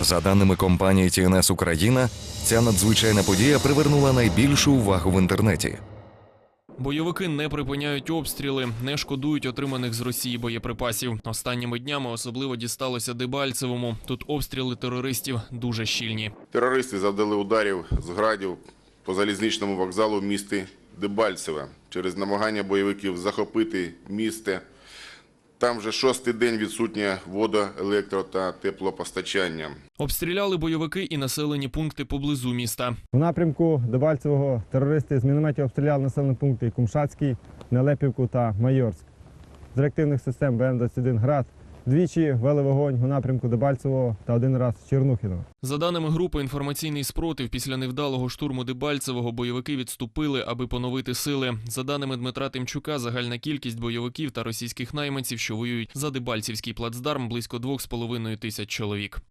За даними компанії TNS Україна, ця надзвичайна подія привернула найбільшу увагу в інтернеті. Бойовики не припиняють обстріли, не шкодують отриманих з Росії боєприпасів. Останніми днями особливо дісталося Дебальцевому. Тут обстріли терористів дуже щільні. Терористи завдали ударів з градів по залізничному вокзалу в місті Дебальцеве через намагання бойовиків захопити місце. Там вже шостий день відсутнє водо, електро та теплопостачання. Обстріляли бойовики і населені пункти поблизу міста. У напрямку Дебальцевого терористи з мінометів обстріляли населені пункти Кумшацький, Нелепівку та Майорськ. З реактивних систем БМ-21 «Град» двічі вели вогонь у напрямку Дебальцевого та один раз Чернухіного. За даними групи інформаційний спротив, після невдалого штурму Дебальцевого бойовики відступили, аби поновити сили. За даними Дмитра Тимчука, загальна кількість бойовиків та російських найманців, що воюють за Дебальцівський плацдарм, близько 2,5 тисяч чоловік.